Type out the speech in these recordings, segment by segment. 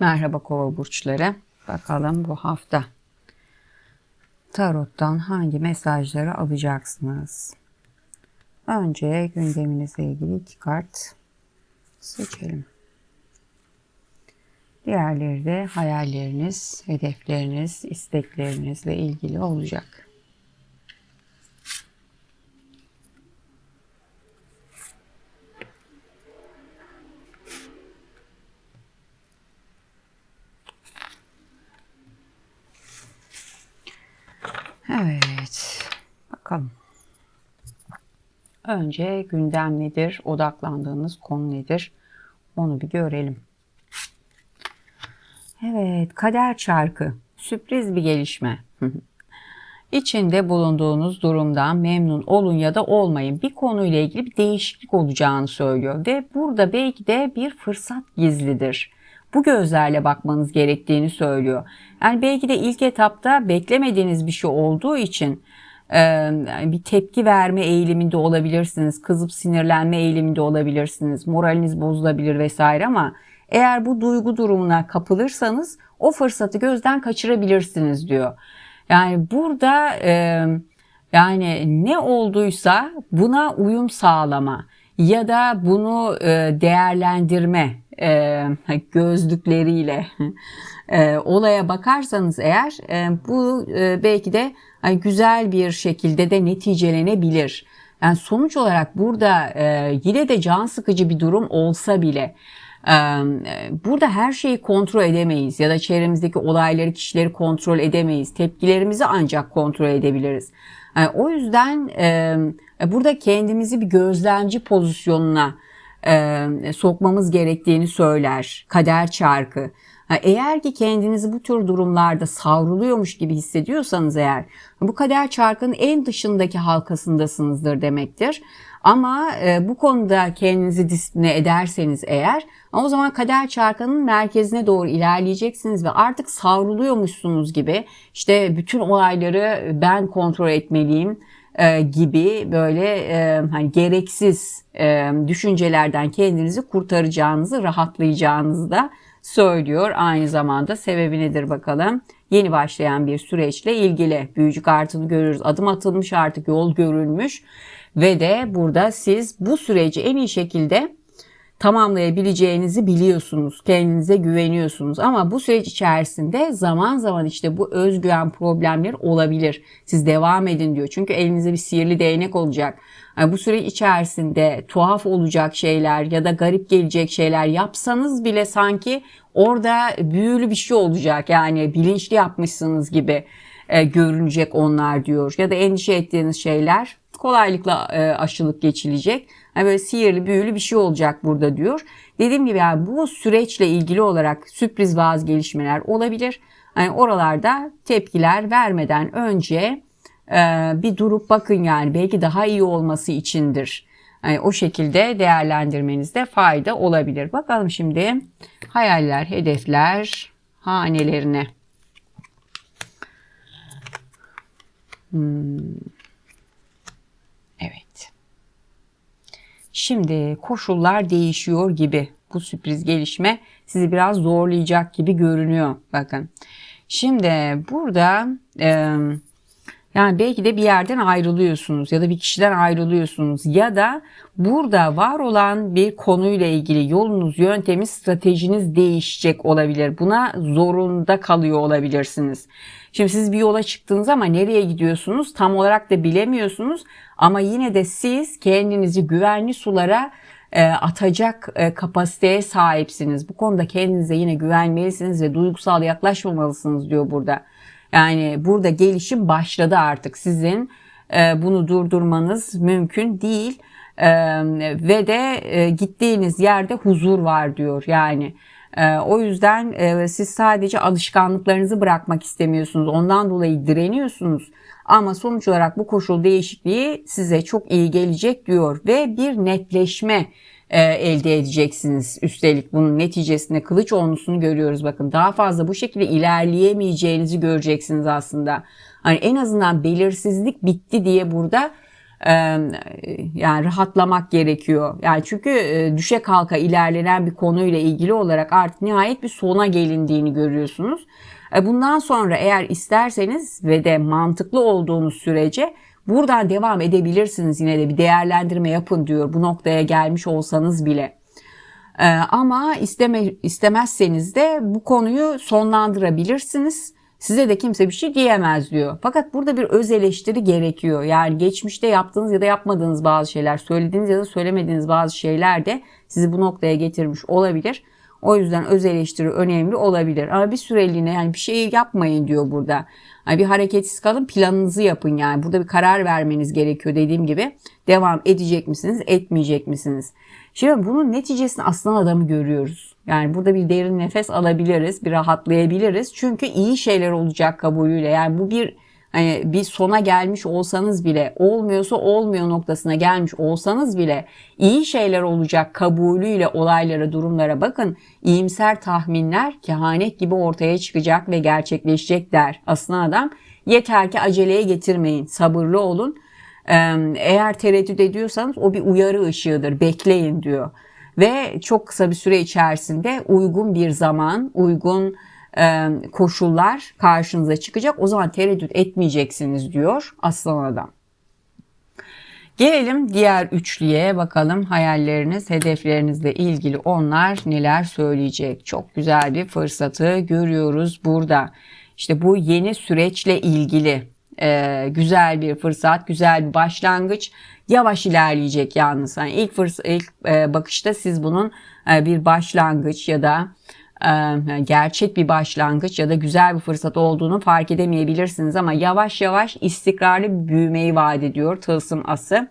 Merhaba kova burçları. Bakalım bu hafta tarottan hangi mesajları alacaksınız? Önce gündeminizle ilgili iki kart seçelim. Diğerleri de hayalleriniz, hedefleriniz, isteklerinizle ilgili olacak. Evet. Bakalım. Önce gündem nedir? Odaklandığınız konu nedir? Onu bir görelim. Evet, kader çarkı. Sürpriz bir gelişme. İçinde bulunduğunuz durumdan memnun olun ya da olmayın. Bir konuyla ilgili bir değişiklik olacağını söylüyor ve burada belki de bir fırsat gizlidir. Bu gözlerle bakmanız gerektiğini söylüyor. Yani belki de ilk etapta beklemediğiniz bir şey olduğu için e, bir tepki verme eğiliminde olabilirsiniz. Kızıp sinirlenme eğiliminde olabilirsiniz. Moraliniz bozulabilir vesaire ama eğer bu duygu durumuna kapılırsanız o fırsatı gözden kaçırabilirsiniz diyor. Yani burada e, yani ne olduysa buna uyum sağlama ya da bunu e, değerlendirme e, gözlükleriyle e, olaya bakarsanız eğer e, bu e, belki de hani güzel bir şekilde de neticelenebilir. Yani sonuç olarak burada e, yine de can sıkıcı bir durum olsa bile e, burada her şeyi kontrol edemeyiz ya da çevremizdeki olayları, kişileri kontrol edemeyiz. Tepkilerimizi ancak kontrol edebiliriz. Yani o yüzden e, burada kendimizi bir gözlemci pozisyonuna sokmamız gerektiğini söyler kader çarkı. Eğer ki kendinizi bu tür durumlarda savruluyormuş gibi hissediyorsanız eğer bu kader çarkının en dışındaki halkasındasınızdır demektir. Ama bu konuda kendinizi disipline ederseniz eğer o zaman kader çarkının merkezine doğru ilerleyeceksiniz ve artık savruluyormuşsunuz gibi işte bütün olayları ben kontrol etmeliyim e, gibi böyle e, hani gereksiz e, düşüncelerden kendinizi kurtaracağınızı, rahatlayacağınızı da söylüyor. Aynı zamanda sebebi nedir bakalım? Yeni başlayan bir süreçle ilgili büyücü kartını görürüz. Adım atılmış artık yol görülmüş ve de burada siz bu süreci en iyi şekilde tamamlayabileceğinizi biliyorsunuz. Kendinize güveniyorsunuz. Ama bu süreç içerisinde zaman zaman işte bu özgüven problemleri olabilir. Siz devam edin diyor. Çünkü elinizde bir sihirli değnek olacak. Yani bu süreç içerisinde tuhaf olacak şeyler ya da garip gelecek şeyler yapsanız bile sanki orada büyülü bir şey olacak. Yani bilinçli yapmışsınız gibi e, görünecek onlar diyor. Ya da endişe ettiğiniz şeyler kolaylıkla e, aşılıp geçilecek. Yani böyle sihirli büyülü bir şey olacak burada diyor. Dediğim gibi yani bu süreçle ilgili olarak sürpriz bazı gelişmeler olabilir. Yani oralarda tepkiler vermeden önce e, bir durup bakın yani belki daha iyi olması içindir. Yani o şekilde değerlendirmenizde fayda olabilir. Bakalım şimdi hayaller, hedefler hanelerine. Hmm. Evet. Şimdi koşullar değişiyor gibi. Bu sürpriz gelişme sizi biraz zorlayacak gibi görünüyor. Bakın. Şimdi burada e, yani belki de bir yerden ayrılıyorsunuz ya da bir kişiden ayrılıyorsunuz ya da burada var olan bir konuyla ilgili yolunuz, yönteminiz, stratejiniz değişecek olabilir. Buna zorunda kalıyor olabilirsiniz. Şimdi siz bir yola çıktınız ama nereye gidiyorsunuz tam olarak da bilemiyorsunuz ama yine de siz kendinizi güvenli sulara e, atacak e, kapasiteye sahipsiniz. Bu konuda kendinize yine güvenmelisiniz ve duygusal yaklaşmamalısınız diyor burada. Yani burada gelişim başladı artık. Sizin e, bunu durdurmanız mümkün değil. E, ve de e, gittiğiniz yerde huzur var diyor. Yani o yüzden siz sadece alışkanlıklarınızı bırakmak istemiyorsunuz. Ondan dolayı direniyorsunuz. Ama sonuç olarak bu koşul değişikliği size çok iyi gelecek diyor ve bir netleşme e, elde edeceksiniz. Üstelik bunun neticesinde kılıç onlusunu görüyoruz. Bakın daha fazla bu şekilde ilerleyemeyeceğinizi göreceksiniz aslında. Hani en azından belirsizlik bitti diye burada e, yani rahatlamak gerekiyor. Yani çünkü e, düşe kalka ilerlenen bir konuyla ilgili olarak artık nihayet bir sona gelindiğini görüyorsunuz. E, bundan sonra eğer isterseniz ve de mantıklı olduğunuz sürece buradan devam edebilirsiniz yine de bir değerlendirme yapın diyor bu noktaya gelmiş olsanız bile. Ee, ama isteme, istemezseniz de bu konuyu sonlandırabilirsiniz. Size de kimse bir şey diyemez diyor. Fakat burada bir öz eleştiri gerekiyor. Yani geçmişte yaptığınız ya da yapmadığınız bazı şeyler, söylediğiniz ya da söylemediğiniz bazı şeyler de sizi bu noktaya getirmiş olabilir. O yüzden öz eleştiri önemli olabilir. Ama bir süreliğine yani bir şey yapmayın diyor burada. Yani bir hareketsiz kalın planınızı yapın yani. Burada bir karar vermeniz gerekiyor dediğim gibi. Devam edecek misiniz, etmeyecek misiniz? Şimdi bunun neticesinde aslan adamı görüyoruz. Yani burada bir derin nefes alabiliriz, bir rahatlayabiliriz. Çünkü iyi şeyler olacak kabulüyle. Yani bu bir hani bir sona gelmiş olsanız bile olmuyorsa olmuyor noktasına gelmiş olsanız bile iyi şeyler olacak kabulüyle olaylara durumlara bakın. İyimser tahminler kehanet gibi ortaya çıkacak ve gerçekleşecek der. Aslan adam. Yeter ki aceleye getirmeyin sabırlı olun. Eğer tereddüt ediyorsanız o bir uyarı ışığıdır bekleyin diyor. Ve çok kısa bir süre içerisinde uygun bir zaman uygun koşullar karşınıza çıkacak. O zaman tereddüt etmeyeceksiniz diyor aslan adam. Gelelim diğer üçlüye bakalım hayalleriniz, hedeflerinizle ilgili onlar neler söyleyecek. Çok güzel bir fırsatı görüyoruz burada. İşte bu yeni süreçle ilgili e, güzel bir fırsat, güzel bir başlangıç. Yavaş ilerleyecek yalnız. Yani ilk fırs ilk e, bakışta siz bunun e, bir başlangıç ya da e, gerçek bir başlangıç ya da güzel bir fırsat olduğunu fark edemeyebilirsiniz ama yavaş yavaş istikrarlı büyümeyi vaat ediyor tılsım ası.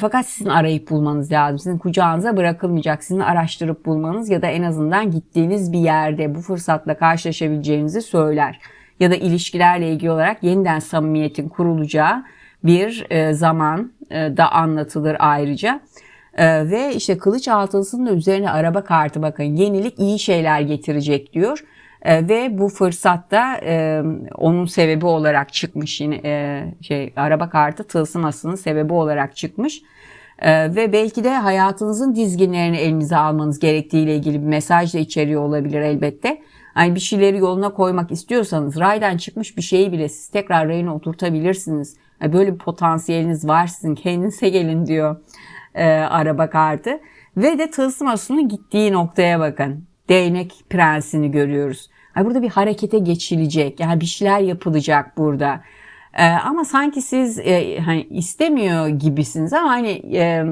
Fakat sizin arayıp bulmanız lazım. Sizin kucağınıza bırakılmayacak. Sizin araştırıp bulmanız ya da en azından gittiğiniz bir yerde bu fırsatla karşılaşabileceğinizi söyler. Ya da ilişkilerle ilgili olarak yeniden samimiyetin kurulacağı bir zaman da anlatılır ayrıca. Ee, ve işte kılıç altılısının da üzerine araba kartı bakın yenilik iyi şeyler getirecek diyor. Ee, ve bu fırsatta e, onun sebebi olarak çıkmış yine e, şey araba kartı tılsım asının sebebi olarak çıkmış. Ee, ve belki de hayatınızın dizginlerini elinize almanız gerektiği ile ilgili bir mesaj da içeriyor olabilir elbette. Yani bir şeyleri yoluna koymak istiyorsanız raydan çıkmış bir şeyi bile siz tekrar rayına oturtabilirsiniz. Yani böyle bir potansiyeliniz var sizin kendinize gelin diyor e, araba kartı. Ve de tılsım asunun gittiği noktaya bakın. Değnek prensini görüyoruz. Ay burada bir harekete geçilecek. Yani bir şeyler yapılacak burada. E, ama sanki siz e, hani istemiyor gibisiniz ama hani e,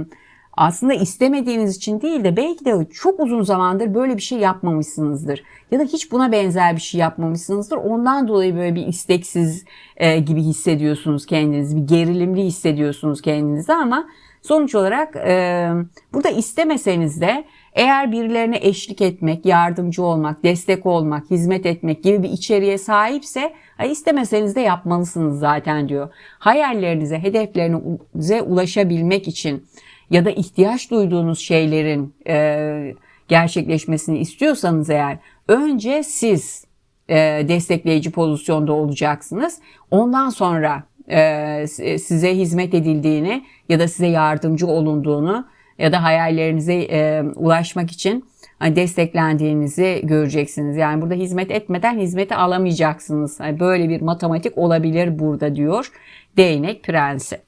aslında istemediğiniz için değil de belki de çok uzun zamandır böyle bir şey yapmamışsınızdır. Ya da hiç buna benzer bir şey yapmamışsınızdır. Ondan dolayı böyle bir isteksiz e, gibi hissediyorsunuz kendinizi. Bir gerilimli hissediyorsunuz kendinizi ama Sonuç olarak e, burada istemeseniz de eğer birilerine eşlik etmek, yardımcı olmak, destek olmak, hizmet etmek gibi bir içeriğe sahipse istemeseniz de yapmalısınız zaten diyor. Hayallerinize, hedeflerinize ulaşabilmek için ya da ihtiyaç duyduğunuz şeylerin e, gerçekleşmesini istiyorsanız eğer önce siz e, destekleyici pozisyonda olacaksınız. Ondan sonra e, size hizmet edildiğini ya da size yardımcı olunduğunu ya da hayallerinize e, ulaşmak için hani desteklendiğinizi göreceksiniz. Yani burada hizmet etmeden hizmeti alamayacaksınız. Yani böyle bir matematik olabilir burada diyor değnek prensi.